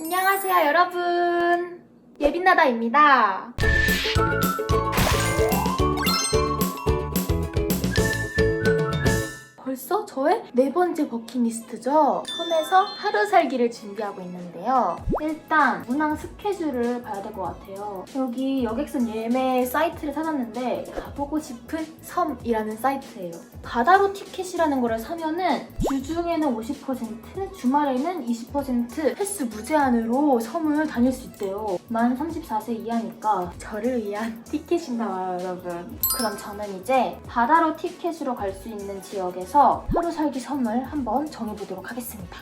안녕하세요, 여러분. 예빈나다입니다. 벌써 저의 네 번째 버킷리스트죠. 섬에서 하루 살기를 준비하고 있는데요. 일단 문항 스케줄을 봐야 될 것 같아요. 여기 여객선 예매 사이트를 찾았는데 가보고 싶은 섬이라는 사이트예요. 바다로 티켓이라는 거를 사면은 주중에는 50%, 주말에는 20% 횟수 무제한으로 섬을 다닐 수 있대요. 만 34세 이하니까 저를 위한 티켓이 나와요, 여러분. 그럼 저는 이제 바다로 티켓으로 갈 수 있는 지역에서 하루 살기 섬을 한번 정해보도록 하겠습니다.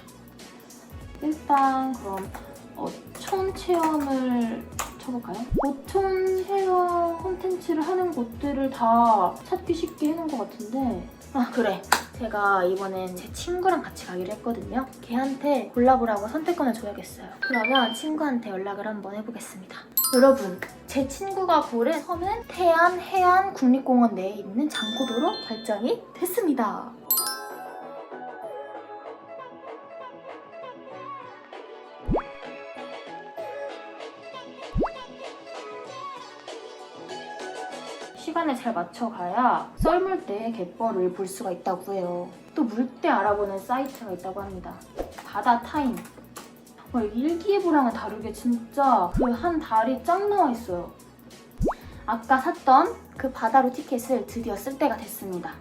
일단 그럼 어촌 체험을 쳐볼까요? 어촌 체험 콘텐츠를 하는 곳들을 다 찾기 쉽게 해놓은 것 같은데. 아 그래. 제가 이번엔 제 친구랑 같이 가기로 했거든요. 걔한테 골라보라고 선택권을 줘야겠어요. 그러면 친구한테 연락을 한번 해보겠습니다. 여러분 제 친구가 고른 섬은 태안 해안 국립공원 내에 있는 장고도로 결정이 됐습니다 시간에 잘 맞춰가야 썰물 때 갯벌을 볼 수가 있다고 해요. 또 물때 알아보는 사이트가 있다고 합니다. 바다 타임. 와, 일기예보랑은 다르게 진짜 그 한 달이 쫙 나와 있어요. 아까 샀던 그 바다로 티켓을 드디어 쓸 때가 됐습니다.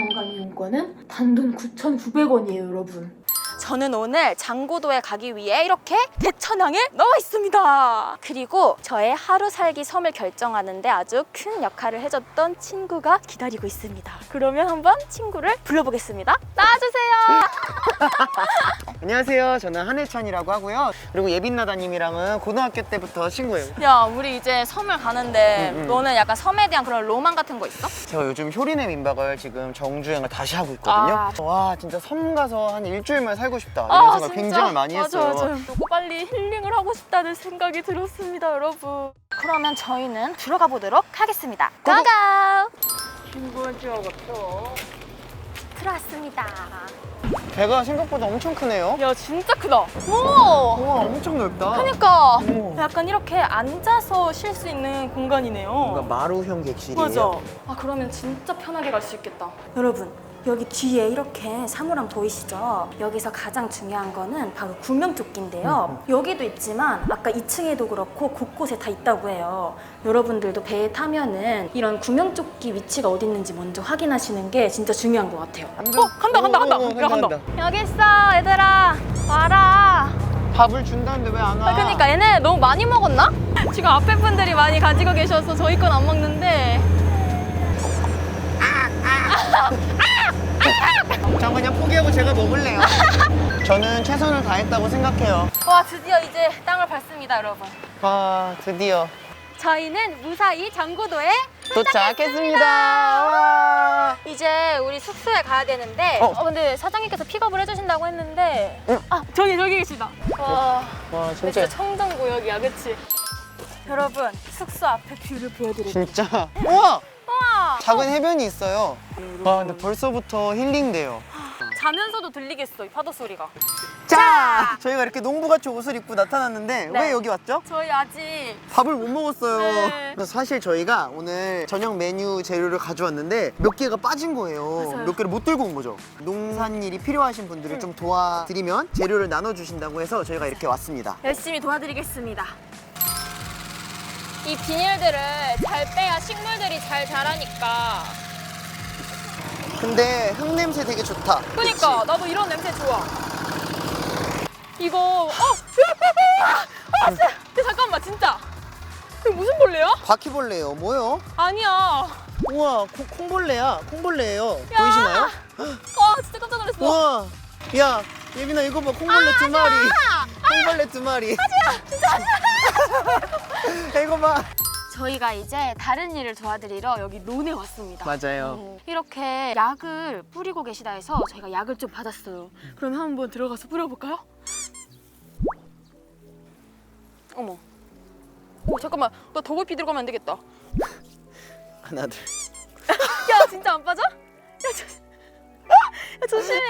연간 이용권은 단돈 9,900원이에요, 여러분. 저는 오늘 장고도에 가기 위해 이렇게 대천항에 나와 있습니다. 그리고 저의 하루 살기 섬을 결정하는데 아주 큰 역할을 해줬던 친구가 기다리고 있습니다. 그러면 한번 친구를 불러보겠습니다. 나와주세요. 안녕하세요. 저는 한혜찬이라고 하고요. 그리고 예빈나다님이랑은 고등학교 때부터 친구예요. 야, 우리 이제 섬을 가는데 음, 음. 너는 약간 섬에 대한 그런 로망 같은 거 있어? 제가 요즘 효린의 민박을 지금 정주행을 다시 하고 있거든요. 아. 와 진짜 섬 가서 한 일주일만 살고 싶다 이런 아, 생각 굉장히 많이 맞아, 했어요. 맞아. 요거 빨리 힐링을 하고 싶다는 생각이 들었습니다, 여러분. 그러면 저희는 들어가 보도록 하겠습니다. 고고! 친구한 줄 알았어. 들어왔습니다. 배가 생각보다 엄청 크네요. 야, 진짜 크다. 오! 와 엄청 넓다. 그러니까 오. 약간 이렇게 앉아서 쉴 수 있는 공간이네요. 뭔가 마루형 객실이에요. 맞아. 아 그러면 진짜 편하게 갈 수 있겠다. 여러분. 여기 뒤에 이렇게 사물함 보이시죠? 여기서 가장 중요한 거는 바로 구명조끼인데요. 여기도 있지만 아까 2층에도 그렇고 곳곳에 다 있다고 해요. 여러분들도 배에 타면은 이런 구명조끼 위치가 어디 있는지 먼저 확인하시는 게 진짜 중요한 것 같아요. 어 간다 간다 간다. 간다. 간다. 여기 있어 얘들아 와라. 밥을 준다는데 왜 안 와? 아, 그러니까 얘네 너무 많이 먹었나? 지금 앞에 분들이 많이 가지고 계셔서 저희 건 안 먹는데 저 그냥 포기하고 제가 먹을래요. 저는 최선을 다했다고 생각해요. 와 드디어 이제 땅을 밟습니다 여러분 와 드디어 저희는 무사히 장고도에 도착했습니다. 와. 이제 우리 숙소에 가야 되는데 어. 어, 근데 사장님께서 픽업을 해주신다고 했는데 응. 아 저기 저기 계시다 와와 근데 진짜 청정구역이야 그치? 여러분 숙소 앞에 뷰를 보여드릴게요 진짜. 우와 작은 해변이 있어요. 와 근데 벌써부터 힐링돼요. 자면서도 들리겠어 이 파도 소리가 자, 저희가 이렇게 농부같이 옷을 입고 나타났는데 네. 왜 여기 왔죠? 저희 아직 밥을 못 먹었어요. 네. 그래서 사실 저희가 오늘 저녁 메뉴 재료를 가져왔는데 몇 개가 빠진 거예요. 맞아요. 몇 개를 못 들고 온 거죠. 농산일이 필요하신 분들을 좀 도와드리면 재료를 나눠주신다고 해서 저희가 이렇게 왔습니다. 열심히 도와드리겠습니다. 이 비닐들을 잘 빼야 식물들이 잘 자라니까. 근데 흙 냄새 되게 좋다. 그니까 나도 이런 냄새 좋아. 이거 어? 아, 진짜. 근데 잠깐만 진짜. 이거 무슨 벌레야? 바퀴벌레예요. 뭐요? 아니야. 우와, 콩, 콩벌레야. 콩벌레예요. 야. 보이시나요? 아 진짜 깜짝 놀랐어. 우와, 야, 예빈아 이거 봐. 콩벌레 두 마리. 콩벌레 두 마리. 진짜 하지야. 이거 봐. 저희가 이제 다른 일을 도와드리러 여기 논에 왔습니다. 맞아요. 음, 이렇게 약을 뿌리고 계시다 해서 저희가 약을 좀 받았어요. 그럼 한번 들어가서 뿌려볼까요? 어머. 오 잠깐만, 나더 깊이 들어가면 안 되겠다. 하나, 둘. 야 진짜 안 빠져? 야, 조... 야 조심해.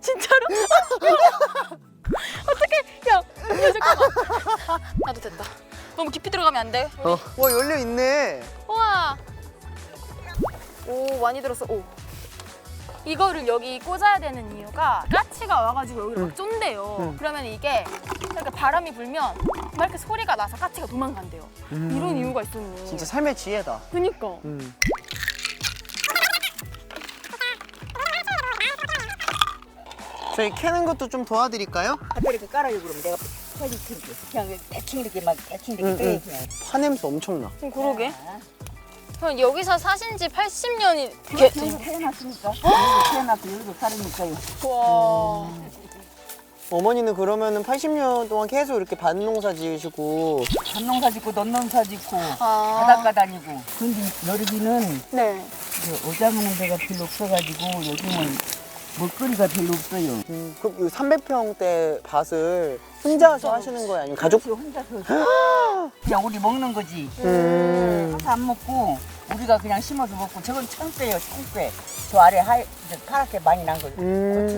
진짜로 들어가면 안 돼. 어. 와 열려 있네. 우와. 오 많이 들었어. 오. 이거를 여기 꽂아야 되는 이유가 까치가 와가지고 여기를 막 쫀대요. 응. 그러면 이게 이렇게 바람이 불면 막 이렇게 소리가 나서 까치가 도망간대요. 이런 이유가 있었네. 진짜 삶의 지혜다. 그니까. 음. 저희 캐는 것도 좀 도와드릴까요? 갖다 이렇게 깔아요 그러면 내가 빨리 들게 그냥 대충 이렇게 막 대충 이렇게 응, 빼 응. 그냥 파냄새 엄청나. 음, 그러게. 아, 형 여기서 사신 지 80년이 여기서 태어났으니까 여기서 태어났고 여기서 살으니까요 와. 어머니는 그러면은 80년 동안 계속 이렇게 밭농사 지으시고 밭농사 짓고 논농사 짓고 아. 바닷가 다니고 근데 여기는 네. 오자무는 데가 별로 없어가지고 요즘은 먹거리가 별로 없어요 음, 그럼 이 300평대 밭을 혼자서 하시는 거예요? 아니면 가족? 그래서 혼자서 그냥 우리 먹는 거지 음. 사서 안 먹고 우리가 그냥 심어서 먹고 저건 청빼요 청빼 저 아래 하이 저 파랗게 많이 난거 고추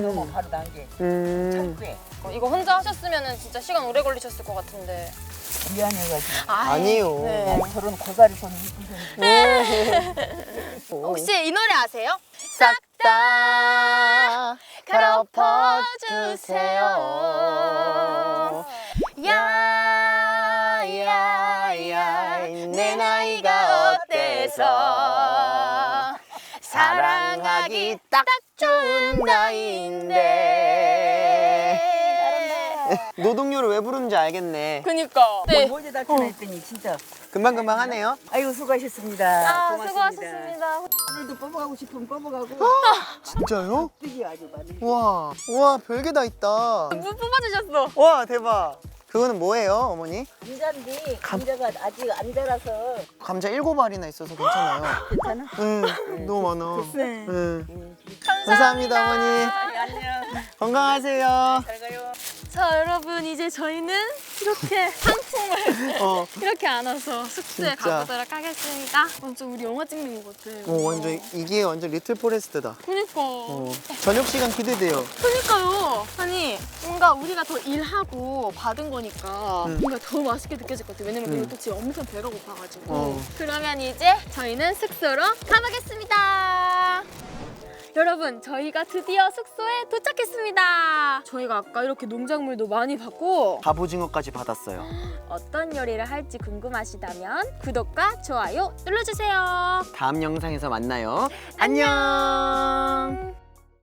너무 음. 바로 난 게 음. 청빼 어, 이거 혼자 하셨으면 진짜 시간 오래 걸리셨을 것 같은데. 미안해가지고 아니요. 네. 난 저런 고사리 손 이쁘던데 혹시 이 노래 아세요? 싹다 가라퍼주세요. 야야야 내 나이가 어때서 사랑하기 딱 좋은 나이 노동요를 왜 부르는지 알겠네 그니까. 네. 모자 다치나 했더니 진짜 금방금방 하네요 아이고 수고하셨습니다 아, 고맙습니다. 수고하셨습니다. 오늘도 뽑아가고 싶으면 뽑아가고 진짜요? 뜻이 아주 많이 우와 우와 별게 다 있다 물 뽑아주셨어. 와 대박 그거는 뭐예요 어머니? 감자인데 감자가 아직 안 자라서 감자 일곱 알이나 있어서 괜찮아요 괜찮아? 응 너무 많아 네. 응. 감사합니다 어머니 안녕 건강하세요 잘 자, 여러분 이제 저희는 이렇게 상품을 어. 이렇게 안아서 숙소에 진짜. 가보도록 하겠습니다. 완전 우리 영화 찍는 것 같아. 어, 완전 이게 완전 리틀 포레스트다. 그니까. 어, 저녁 시간 기대돼요. 그니까요. 아니 뭔가 우리가 더 일하고 받은 거니까 음. 뭔가 더 맛있게 느껴질 것 같아요. 왜냐면 음. 내일 또 지금 엄청 배가 고파가지고. 어. 그러면 이제 저희는 숙소로 가보겠습니다. 여러분 저희가 드디어 숙소에 도착했습니다. 저희가 아까 이렇게 농작물도 많이 받고 갑오징어까지 받았어요. 어떤 요리를 할지 궁금하시다면 구독과 좋아요 눌러주세요. 다음 영상에서 만나요. 안녕.